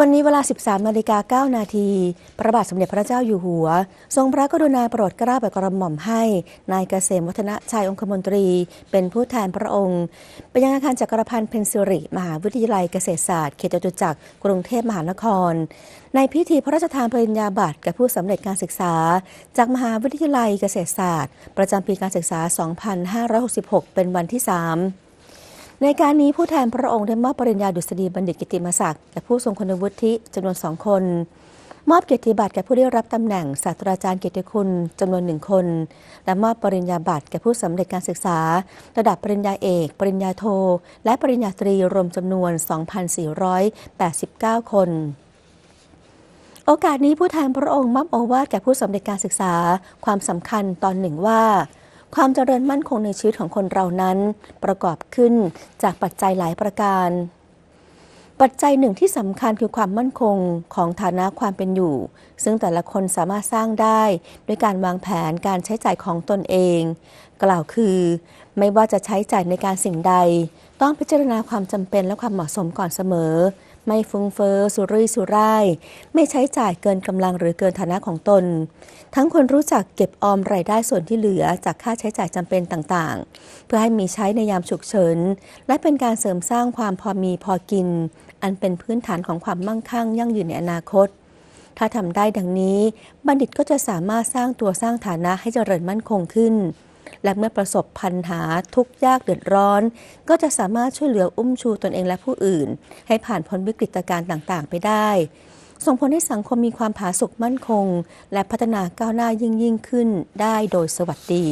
วันนี้เวลา 13นาฬิกา9นาที พระบาทสมเด็จพระเจ้าอยู่หัว ทรงพระกรุณาโปรดเกล้าโปรดกระหม่อมให้ นายเกษมวัฒนชัยองคมนตรี เป็นผู้แทนพระองค์ ไปยังอาคารจักรพันธ์เพนซิริ มหาวิทยาลัยเกษตรศาสตร์ เขตจตุจักร กรุงเทพมหานคร ในพิธีพระราชทานปริญญาบัตรแก่ผู้สำเร็จการศึกษา จากมหาวิทยาลัยเกษตรศาสตร์ ประจำปีการศึกษา 2566 เป็นวันที่ 3 ในการนี้ผู้แทนพระองค์ได้มอบปริญญาดุษฎีบัณฑิตกิติมศักดิ์แก่ผู้ทรงคุณวุฒิจำนวนสองคน มอบเกียรติบัตรแก่ผู้ได้รับตำแหน่งศาสตราจารย์เกียรติคุณจำนวนหนึ่งคน และมอบปริญญาบัตรแก่ผู้สำเร็จการศึกษา ระดับปริญญาเอก ปริญญาโท และปริญญาตรีรวมจำนวน 2,489 คนโอกาสนี้ผู้แทนพระองค์มอบโอวาทแก่ผู้สำเร็จการศึกษา ความสำคัญตอนหนึ่งว่า ความเจริญมั่นคงในชีวิตของคนเรานั้น ประกอบขึ้นจากปัจจัยหลายประการ ปัจจัยหนึ่งที่สำคัญคือความมั่นคงของฐานะความเป็นอยู่ ซึ่งแต่ละคนสามารถสร้างได้ด้วยการวางแผนการใช้จ่ายของตนเอง กล่าวคือ ไม่ว่าจะใช้จ่ายในการสิ่งใด ต้องพิจารณาความจำเป็นและความเหมาะสมก่อนเสมอ ไม่ฟุ้งเฟอ้อสุรุ่ยสุร่าย ไม่ใช้จ่ายเกินกำลังหรือเกินฐานะของตน ทั้งคนรู้จักเก็บออมรายได้ส่วนที่เหลือจากค่าใช้จ่ายจำเป็นต่างๆ เพื่อให้มีใช้ในยามฉุกเฉิน และเป็นการเสริมสร้างความพอมีพอกิน อันเป็นพื้นฐานของความมั่งคั่ง ยั่งยืนในอนาคต ถ้าทำได้ดังนี้ บัณฑิตก็จะสามารถสร้างตัวสร้างฐานะให้เจริญมั่นคงขึ้น และเมื่อประสบปัญหาทุกข์ยากเดือดร้อน ก็จะสามารถช่วยเหลืออุ้มชูตนเองและผู้อื่น ให้ผ่านพ้นวิกฤตการณ์ต่างๆ ไปได้ ส่งผลให้สังคมมีความผาสุกมั่นคง และพัฒนาก้าวหน้ายิ่งยิ่งขึ้นได้โดยสวัสดี